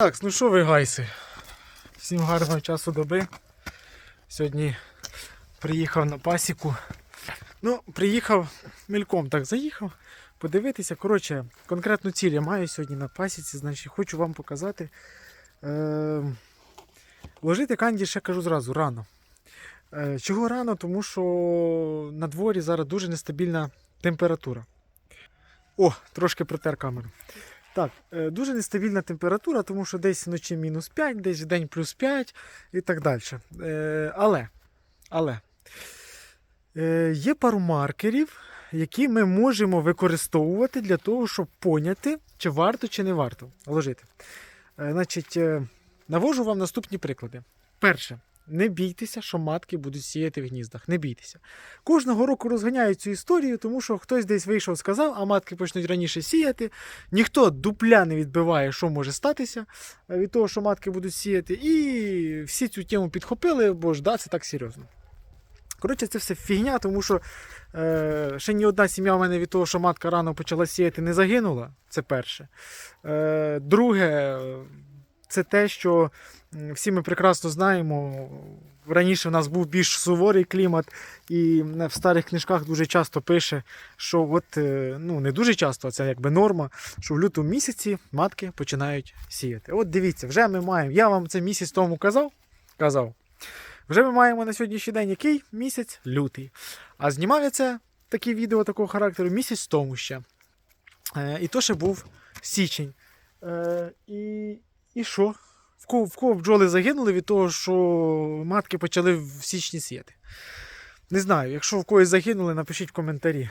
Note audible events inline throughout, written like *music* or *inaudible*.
Так, ну що ви гайси? Всім гарного часу доби. Сьогодні приїхав на пасіку. Ну, приїхав мельком, так заїхав. Подивитися. Коротше, конкретну ціль я маю сьогодні на пасіці, значить хочу вам показати. Е- ложити канді ще кажу зразу, рано. Е- чого рано? Тому що на дворі зараз дуже нестабільна температура. О, трошки протер камеру. Так, е, дуже нестабільна температура, тому що десь вночі мінус 5, десь в день плюс 5 і так далі. Е, Але, але е, є пару маркерів, які ми можемо використовувати для того, щоб поняти, чи варто, чи не варто ложити. Значить, навожу вам наступні приклади. Перше. Не бійтеся, що матки будуть сіяти в гніздах. Не бійтеся. Кожного року розганяють цю історію, тому що хтось десь вийшов, сказав, а матки почнуть раніше сіяти. Ніхто дупля не відбиває, що може статися е, від того, що матки будуть сіяти. І всі цю тему підхопили, бо ж да, це так серйозно. Коротше, це все фігня, тому що е, ще ні одна сім'я в мене від того, що матка рано почала сіяти, не загинула. Це перше. Е, друге, це те, що всі ми прекрасно знаємо. Раніше в нас був більш суворий клімат, і в старих книжках дуже часто пише, що от, е, ну не дуже часто, а це якби норма, що в лютому місяці матки починають сіяти. От дивіться, вже ми маємо. Я вам це місяць тому казав. казав. Вже ми маємо на сьогоднішній день який місяць? Лютий. А знімав я це такі відео такого характеру місяць тому ще. Е, і то ще був січень. Е, і, і що? В кого, в кого бджоли загинули від того, що матки почали в січні сіяти? Не знаю, якщо в когось загинули, напишіть в коментарі.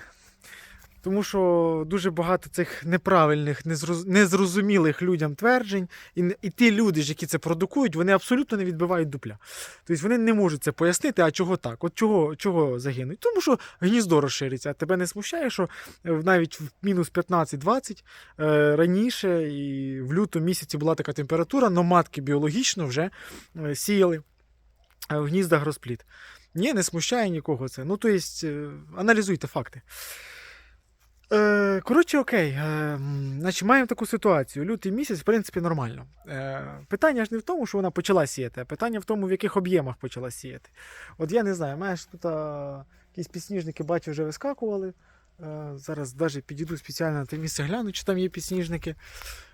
Тому що дуже багато цих неправильних, незроз- незрозумілих людям тверджень, і, і ті люди, ж, які це продукують, вони абсолютно не відбивають дупля. Тобто вони не можуть це пояснити, а чого так? От чого, чого загинуть? Тому що гніздо розшириться. А тебе не смущає, що е, навіть в мінус 15-20 е, раніше і в лютому місяці була така температура, але матки біологічно вже е, сіяли в гніздах розплід. Ні, не смущає нікого це. Ну, тобто, аналізуйте факти. Е, коротше, окей. Е, значить, маємо таку ситуацію. Лютий місяць, в принципі, нормально. Е, питання ж не в тому, що вона почала сіяти, а питання в тому, в яких об'ємах почала сіяти. От я не знаю, маєш тут а, якісь підсніжники, бачу, вже вискакували. Е, зараз навіть підійду спеціально на те місце гляну, чи там є підсніжники.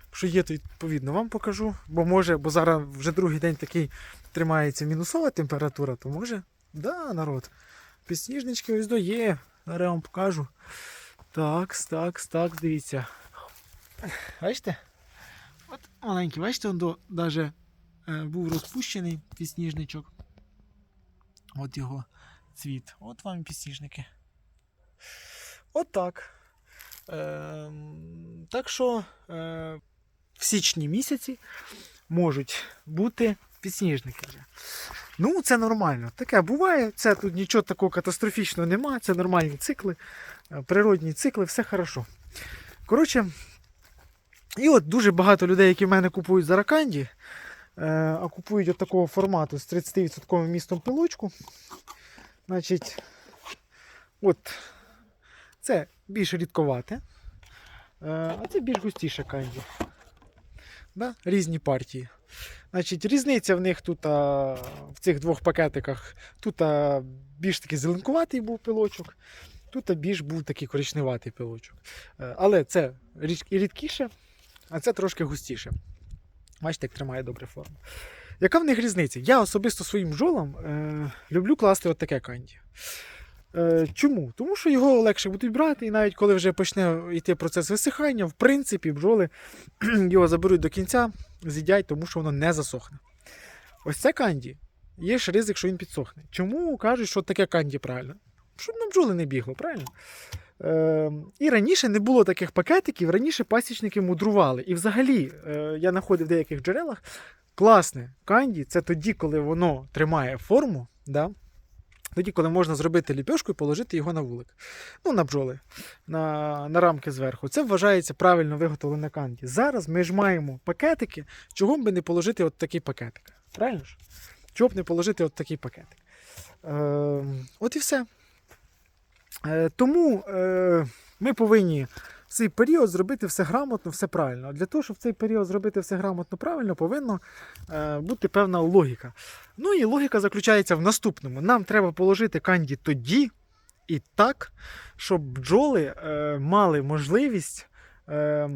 Якщо є, то відповідно вам покажу. Бо може, бо зараз вже другий день такий тримається мінусова температура, то може. Да, народ. Підсніжнички ось до є. Зараз я вам покажу. Так, так, так, дивіться. Бачите? От маленький, бачите, он даже е, був розпущений підсніжничок. От його цвіт. От вам підсніжники. От так. Ем, так що е, в січні місяці можуть бути підсніжники. Ну, це нормально. Таке буває. Це тут нічого такого катастрофічного немає. Це нормальні цикли, е, природні цикли, все хорошо. Коротше, і от дуже багато людей, які в мене купують зараканді, е, а купують от такого формату з 30% містом пилочку. Значить, от це більш рідковате, е, а це більш густіше канді. Да? Різні партії. Значить, різниця в них тут а, в цих двох пакетиках. Тут а, більш такий зеленкуватий був пилочок, тут а, більш був такий коричневатий пилочок. Е, Але це рідкіше, а це трошки густіше. Бачите, як тримає добре форму. Яка в них різниця? Я особисто своїм бджолам е, люблю класти от таке канді. Е, чому? Тому що його легше будуть брати, і навіть коли вже почне йти процес висихання, в принципі, бджоли *clears throat* його заберуть до кінця, з'їдять, тому що воно не засохне. Ось це канді. Є ж ризик, що він підсохне. Чому кажуть, що таке канді правильно? Щоб на бджоли не бігло, правильно? Е, і раніше не було таких пакетиків, раніше пасічники мудрували. І взагалі, е, я знаходив в деяких джерелах, класне канді це тоді, коли воно тримає форму, да? Тоді, коли можна зробити ліпьошку і положити його на вулик. Ну, на бджоли, на, на рамки зверху. Це вважається правильно виготовлене канді. Зараз ми ж маємо пакетики, чого б не положити от такий пакетик. Правильно ж? Чого б не положити от такий пакетик. Е, от і все. Е, тому е, ми повинні цей період зробити все грамотно, все правильно. Для того, щоб в цей період зробити все грамотно, правильно, повинна е, бути певна логіка. Ну і логіка заключається в наступному: нам треба положити канді тоді і так, щоб бджоли е, мали можливість. Е,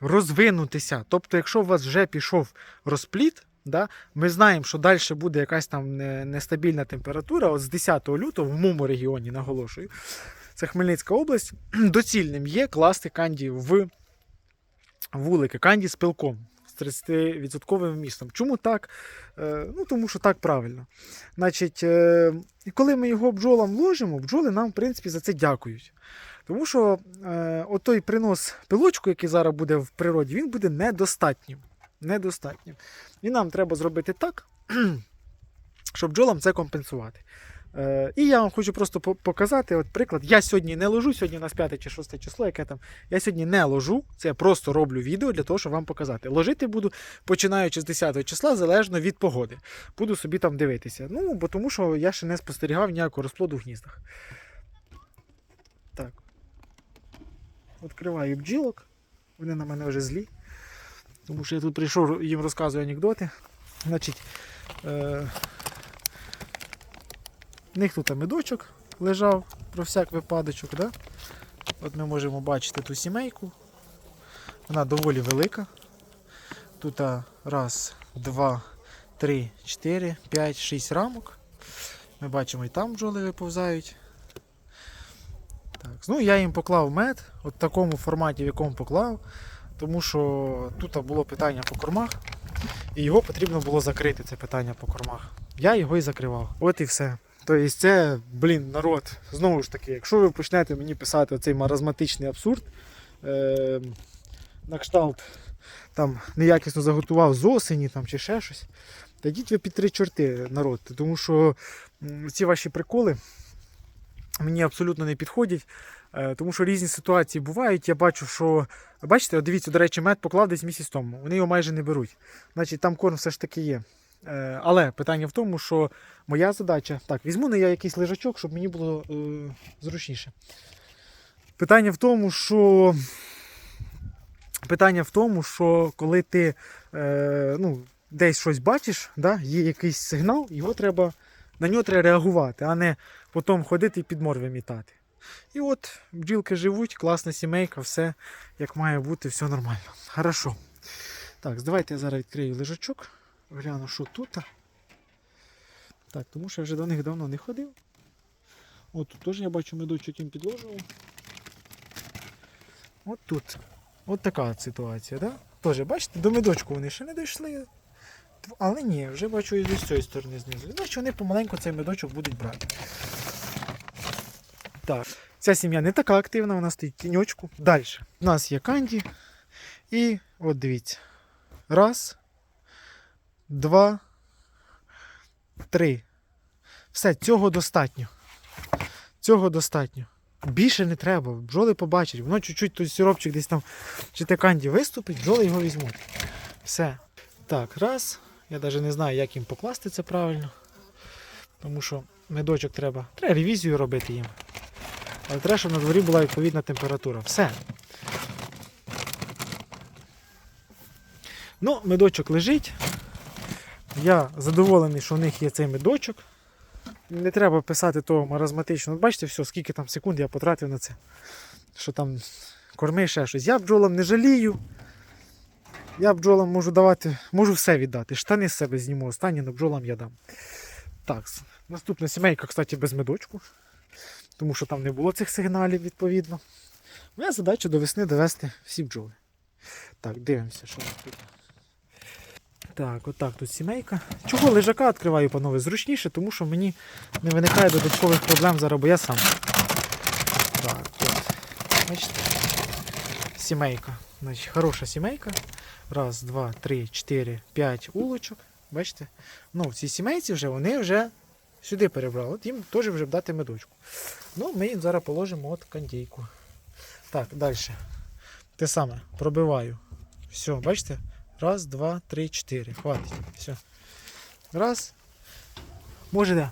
розвинутися. Тобто, якщо у вас вже пішов розпліт, да, ми знаємо, що далі буде якась там нестабільна температура. От з 10 лютого в моєму регіоні наголошую, це Хмельницька область, *clears throat* доцільним є класти канді в вулики, канді з пилком. З 30% містом. Чому так? Е, ну, тому що так правильно. Значить, е, і коли ми його бджолам ложимо, бджоли нам, в принципі, за це дякують. Тому що е, отой принос пилочку, який зараз буде в природі, він буде недостатнім. недостатнім. І нам треба зробити так, *clears throat* щоб бджолам це компенсувати. Е, і я вам хочу просто показати от приклад. Я сьогодні не ложу, сьогодні у нас 5 чи 6 число, яке там. Я сьогодні не ложу, це я просто роблю відео для того, щоб вам показати. Ложити буду починаючи з 10 числа, залежно від погоди. Буду собі там дивитися. Ну, бо тому що я ще не спостерігав ніякого розплоду в гніздах. Так. Відкриваю бджілок. Вони на мене вже злі. Тому що я тут прийшов їм розказую анекдоти. Значить, е... в них тут медочок лежав про всяк випадочок. Да? От ми можемо бачити ту сімейку. Вона доволі велика. Тут раз, два, три, чотири, п'ять, шість рамок. Ми бачимо і там бджоли виповзають. Так, ну я їм поклав мед, от в такому форматі, в якому поклав, тому що тут було питання по кормах, і його потрібно було закрити, це питання по кормах. Я його і закривав. От і все. Тобто це, блін, народ, знову ж таки, якщо ви почнете мені писати оцей маразматичний абсурд, е- на кшталт там неякісно заготував з осені там, чи ще щось, та йдіть ви під три чорти, народ, тому що ці ваші приколи мені абсолютно не підходять. Е, Тому що різні ситуації бувають. Я бачу, що. Бачите, от дивіться, до речі, мед поклав десь місяць тому. Вони його майже не беруть. Значить, там корм все ж таки є. Е, Але питання в тому, що моя задача. Так, візьму не я якийсь лежачок, щоб мені було е, зручніше. Питання в тому, що. Питання в тому, що коли ти е, ну, десь щось бачиш, да, є якийсь сигнал, його треба, на нього треба реагувати, а не потім ходити і під морви мітати. І от бджілки живуть, класна сімейка, все як має бути, все нормально. Хорошо. Так, давайте я зараз відкрию лежачок, гляну, що тут. Так, тому що я вже до них давно не ходив. От тут теж я бачу медочок їм підложував. От тут. От така ситуація, да? Теж, бачите, до медочку вони ще не дійшли. Але ні, вже бачу і з цієї сторони знизу. Значить вони помаленьку цей медочок будуть брати. Так, ця сім'я не така активна, вона стоїть тіньочку. Далі. У нас є канді. І от дивіться. Раз, два, три. Все, цього достатньо. Цього достатньо. Більше не треба. Бджоли побачать. Воно чуть-чуть той сиропчик десь там чи те канді виступить, бджоли його візьмуть. Все. Так, раз. Я навіть не знаю, як їм покласти це правильно. Тому що медочок треба. Треба ревізію робити їм. Але треба, щоб на дворі була відповідна температура. Все. Ну, медочок лежить. Я задоволений, що в них є цей медочок. Не треба писати того маразматично. Бачите, все, скільки там секунд я потратив на це. Що там корми ще щось. Я бджолам не жалію. Я бджолам можу давати, можу все віддати. Штани з себе зніму, останні, але бджолам я дам. Так, наступна сімейка, кстати, без медочку. Тому що там не було цих сигналів, відповідно. Моя задача до весни довести всі бджоли. Так, дивимося, що у тут. Так, отак тут сімейка. Чого лежака відкриваю, панове? Зручніше, тому що мені не виникає додаткових проблем зараз, бо я сам. Так, от. Бачите? Сімейка. Значить, хороша сімейка. Раз, два, три, чотири, п'ять улочок. Бачите? Ну, в цій сімейці вже вони вже сюди перебрали. От їм теж вже дати медочку. Ну, ми їм зараз положимо от кандійку. Так, далі. Те саме, пробиваю. Все, бачите? Раз, два, три, чотири. Хватить. Все. Раз. Може, да.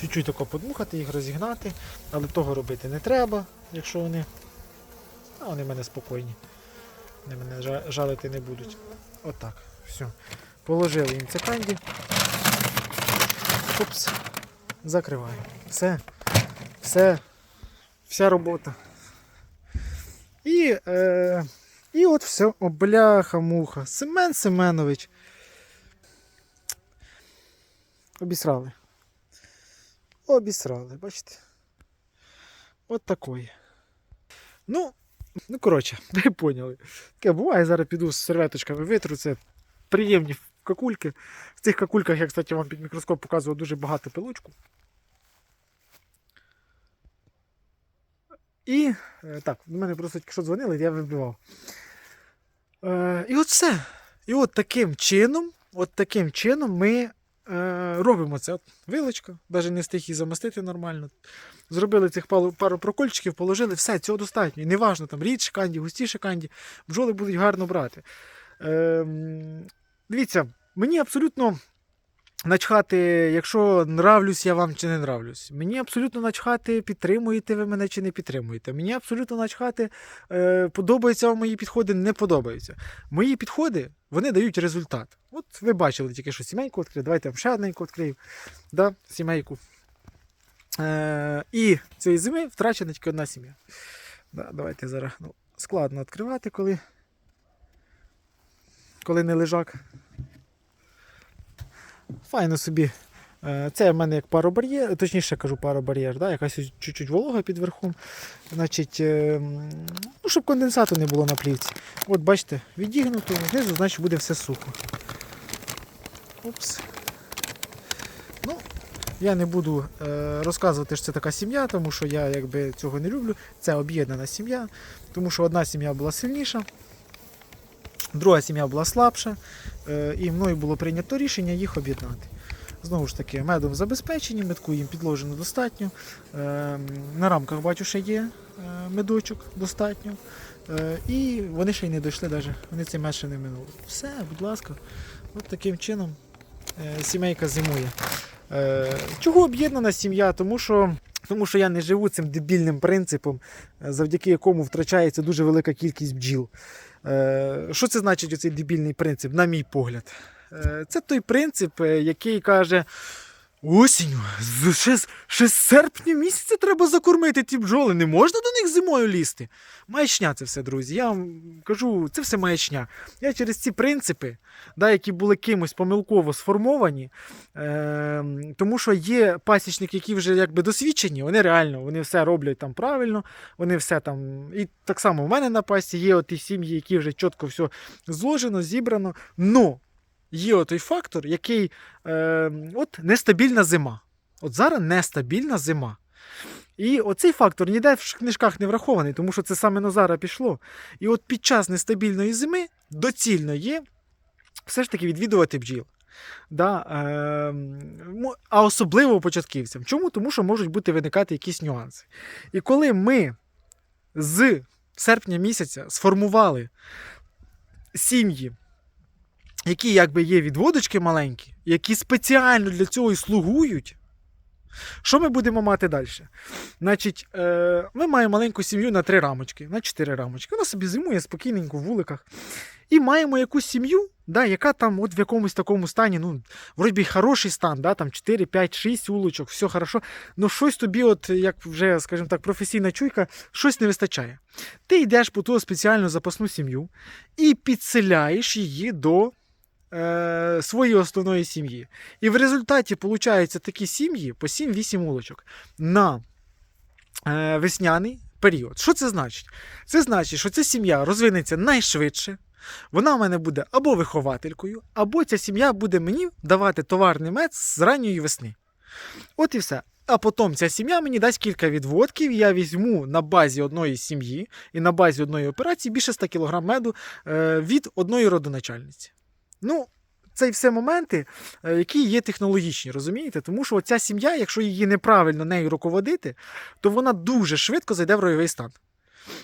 Чуть-чуть тако подмухати, їх розігнати, але того робити не треба, якщо вони А вони в мене спокійні. Вони мене жалити не будуть. Отак. Все. Положили їм це канді. Опс. Закриваю. Все. Все. Вся робота. І, е, і от все. О, бляха-муха. Семен Семенович. Обісрали. Обісрали, бачите? От такої. Ну, ну коротше, *laughs* ви поняли. Таке буває, зараз піду з серветочками витру. Це приємні какульки. В цих какульках я, кстати, вам під мікроскоп показував дуже багато пилочку. І е, так, до мене просто що дзвонили, я вибивав. Е, і от все. І от таким чином, от таким чином ми е, робимо це. От вилочка, навіть не встиг її замастити нормально. Зробили цих пару, прокольчиків, положили, все, цього достатньо. І неважно, там рідше канді, густіше канді, бджоли будуть гарно брати. Е, дивіться, мені абсолютно начхати, якщо нравлюсь я вам чи не нравлюсь. Мені абсолютно начхати, підтримуєте ви мене чи не підтримуєте. Мені абсолютно начхати, е, подобаються вам мої підходи, не подобаються. Мої підходи вони дають результат. От ви бачили тільки що сімейку відкрив. Давайте я вам ще одненьку відкрию. Да, сімейку. Е, і цієї зими втрачена тільки одна сім'я. Да, давайте зараз. Ну, складно відкривати, коли, коли не лежак. Файно собі. Е, Це в мене як паробар'єр, точніше кажу паробар'єр, да? якась чуть-чуть волога під верхом. Значить, е, ну, щоб конденсату не було на плівці. От бачите, відігнуто, знизу, значить буде все сухо. Опс. Ну, я не буду е, розказувати, що це така сім'я, тому що я якби цього не люблю. Це об'єднана сім'я, тому що одна сім'я була сильніша, друга сім'я була слабша, е, і мною було прийнято рішення їх об'єднати. Знову ж таки, медом забезпечені, медку їм підложено достатньо. Е, на рамках бачу, ще є е, медочок достатньо. І вони ще й не дійшли, навіть, вони цей мед ще не минули. Все, будь ласка, от таким чином сімейка зимує. Чого об'єднана сім'я? Тому що, тому що я не живу цим дебільним принципом, е, завдяки якому втрачається дуже велика кількість бджіл. Е, що це значить оцей дебільний принцип, на мій погляд? Е, Це той принцип, який каже. Осінню, з- ще, ще з серпня місяця треба закормити ті бджоли. Не можна до них зимою лізти. Маячня це все, друзі. Я вам кажу, це все маячня. Я через ці принципи, да, які були кимось помилково сформовані, е, тому що є пасічники, які вже якби досвідчені, вони реально вони все роблять там правильно, вони все там. І так само в мене на пасі є оті сім'ї, які вже чітко все зложено, зібрано. Но є отой фактор, який е, от нестабільна зима. От зараз нестабільна зима. І оцей фактор ніде в книжках не врахований, тому що це саме на зараз пішло. І от під час нестабільної зими доцільно є все ж таки відвідувати бджіл. Да, е, а особливо початківцям. Чому? Тому що можуть бути виникати якісь нюанси. І коли ми з серпня місяця сформували сім'ї, які якби є відводочки маленькі, які спеціально для цього і слугують. Що ми будемо мати далі? Значить, е, ми маємо маленьку сім'ю на три рамочки, на чотири рамочки. Вона собі зимує спокійненько в вуликах. І маємо якусь сім'ю, да, яка там от в якомусь такому стані, ну, вроді хороший стан, да, там 4, 5, 6 улочок, все хорошо. Ну щось тобі, от, як вже, скажімо так, професійна чуйка, щось не вистачає. Ти йдеш по ту спеціальну запасну сім'ю і підселяєш її до е, своєї основної сім'ї. І в результаті получаються такі сім'ї по 7-8 улочок на е, весняний період. Що це значить? Це значить, що ця сім'я розвинеться найшвидше. Вона в мене буде або вихователькою, або ця сім'я буде мені давати товарний мед з ранньої весни. От і все. А потім ця сім'я мені дасть кілька відводків, і я візьму на базі одної сім'ї і на базі одної операції більше 100 кг меду е, від одної родоначальниці. Ну, це все моменти, е, які є технологічні, розумієте? Тому що ця сім'я, якщо її неправильно нею руководити, то вона дуже швидко зайде в ройовий стан.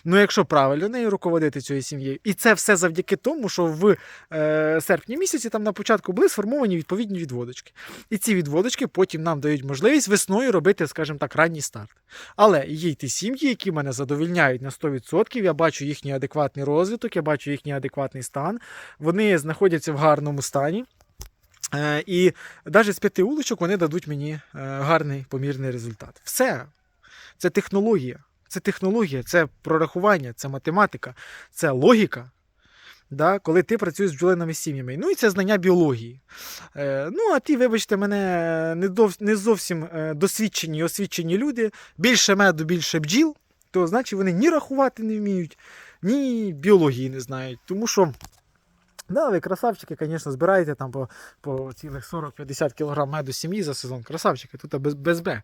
Ну, якщо правильно нею руководити цією сім'єю, і це все завдяки тому, що в е, серпні місяці там на початку були сформовані відповідні відводочки. І ці відводочки потім нам дають можливість весною робити, скажімо так, ранній старт. Але є й ті сім'ї, які мене задовільняють на 100%. Я бачу їхній адекватний розвиток, я бачу їхній адекватний стан. Вони знаходяться в гарному стані. Е, і навіть з п'яти уличок вони дадуть мені е, гарний помірний результат. Все. Це технологія. Це технологія, це прорахування, це математика, це логіка. Да, коли ти працюєш з бджолинами сім'ями. Ну і це знання біології. Е, ну, а ті, вибачте, мене не, дов, не зовсім е, досвідчені освічені люди, більше меду, більше бджіл, то значить вони ні рахувати не вміють, ні біології не знають. Тому що, да, ви красавчики, звісно, збираєте там по, по цілих 40-50 кг меду сім'ї за сезон. Красавчики, тут без, без Б.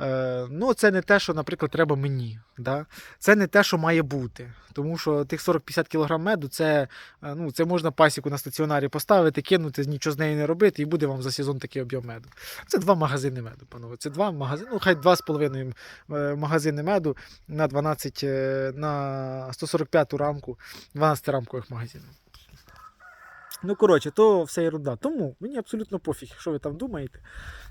Е, ну, це не те, що, наприклад, треба мені. Да? Це не те, що має бути. Тому що тих 40-50 кг меду це, е, ну, це можна пасіку на стаціонарі поставити, кинути, нічого з нею не робити, і буде вам за сезон такий об'єм меду. Це два магазини меду, панове. Це два магазини, ну хай два з половиною е, магазини меду на 12, е, на 145 рамку, 12 рамкових магазинів. Ну, коротше, то все ерунда. Тому мені абсолютно пофіг, що ви там думаєте.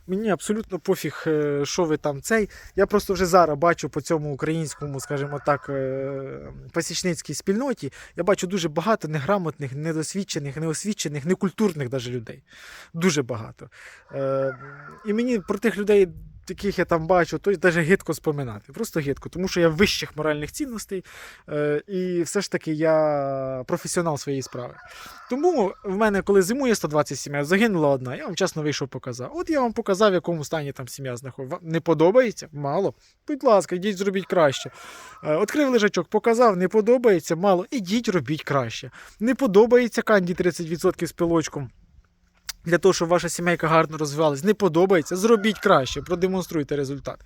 Мені абсолютно пофіг, е, що ви там цей. Я просто вже зараз бачу по цьому українському, скажімо так, е, пасічницькій спільноті. Я бачу дуже багато неграмотних, недосвідчених, неосвічених, некультурних даже людей. Дуже багато. Е, І мені про тих людей. Яких я там бачу, то навіть гидко споминати. Просто гидко, тому що я вищих моральних цінностей, е, і все ж таки я професіонал своєї справи. Тому в мене, коли зимує 120 сім'я, загинула одна. Я вам чесно вийшов показав. От я вам показав, в якому стані там сім'я знаходиться. Не подобається? Мало. Будь ласка, йдіть, зробіть краще. Е, Відкрив лежачок, показав, не подобається, мало. Ідіть, робіть краще. Не подобається канді 30% з пилочком. Для того, щоб ваша сімейка гарно розвивалась, не подобається, зробіть краще, продемонструйте результат.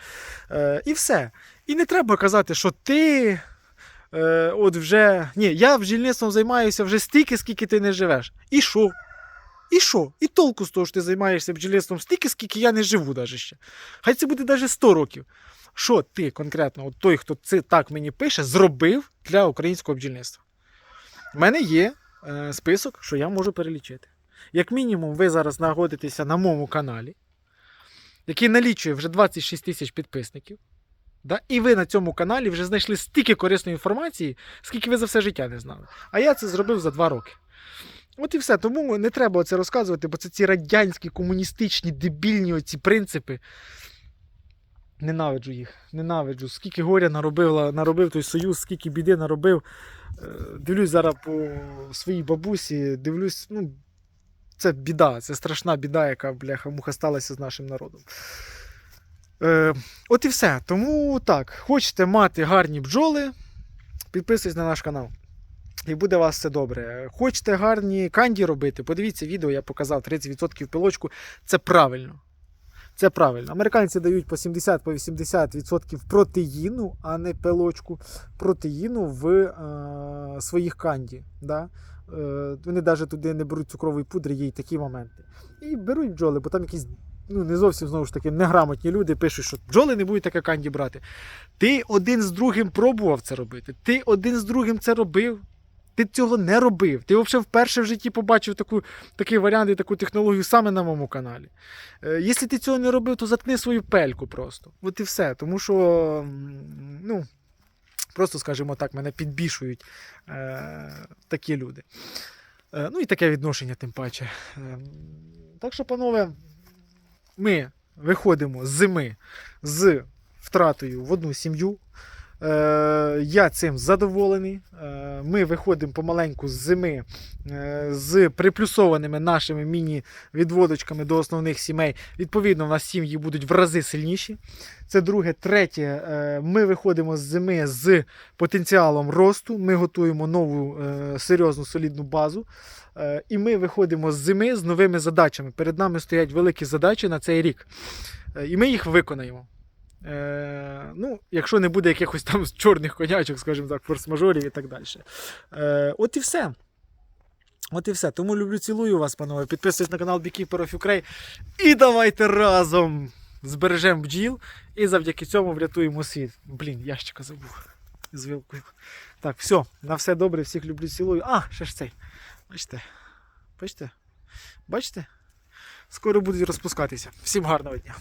Е, і все. І не треба казати, що ти е, от вже. Ні, я бджільництвом займаюся вже стільки, скільки ти не живеш. І що? І що? І толку з того, що ти займаєшся бджільництвом стільки, скільки я не живу даже ще. Хай це буде навіть 100 років. Що ти конкретно, от той, хто це так мені пише, зробив для українського бджільництва? У мене є е, список, що я можу перелічити. Як мінімум, ви зараз знаходитеся на моєму каналі, який налічує вже 26 тисяч підписників. Да? І ви на цьому каналі вже знайшли стільки корисної інформації, скільки ви за все життя не знали. А я це зробив за два роки. От і все. Тому не треба це розказувати, бо це ці радянські, комуністичні, дебільні оці принципи. Ненавиджу їх. Ненавиджу. Скільки горя наробив, наробив той союз, скільки біди наробив. Е, Дивлюсь зараз по своїй бабусі, дивлюсь, ну, це біда, це страшна біда, яка, бляха, муха сталася з нашим народом. Е, от і все. Тому так, хочете мати гарні бджоли, підписуйтесь на наш канал. І буде у вас все добре. Хочете гарні канді робити, подивіться відео, я показав 30% пилочку. Це правильно. Це правильно. Американці дають по 70-80% протеїну, а не пилочку, протеїну в е, своїх канді. Да? Е, вони навіть туди не беруть цукрової пудри, є й такі моменти. І беруть бджоли, бо там якісь ну, не зовсім знову ж таки неграмотні люди пишуть, що бджоли не будуть таке канді брати. Ти один з другим пробував це робити. Ти один з другим це робив. Ти цього не робив. Ти взагалі вперше в житті побачив таку, такий варіант і таку технологію саме на моєму каналі. Е, якщо ти цього не робив, то заткни свою пельку просто. От і все. Тому що, ну, просто, скажімо так, мене підбішують е, такі люди. Е, ну і таке відношення, тим паче. Е, так що, панове, ми виходимо з зими з втратою в одну сім'ю. Е, я цим задоволений. Е, ми виходимо помаленьку з зими е, з приплюсованими нашими міні-відводочками до основних сімей. Відповідно, у нас сім'ї будуть в рази сильніші. Це друге. Третє, ми виходимо з зими з потенціалом росту. Ми готуємо нову серйозну солідну базу. І ми виходимо з зими з новими задачами. Перед нами стоять великі задачі на цей рік. І ми їх виконаємо. Е, ну, якщо не буде якихось там *laughs* чорних конячок, скажімо так, форс-мажорів і так далі. Е, от і все. От і все. Тому люблю, цілую вас, панове. Підписуйтесь на канал Beekeeper of Ukraine. І давайте разом збережемо бджіл і завдяки цьому врятуємо світ. Блін, ящика забув. з вилкою. Так, все, на все добре, всіх люблю, цілую. А, ще ж цей. Бачите? Бачите? Бачите? Скоро будуть розпускатися. Всім гарного дня.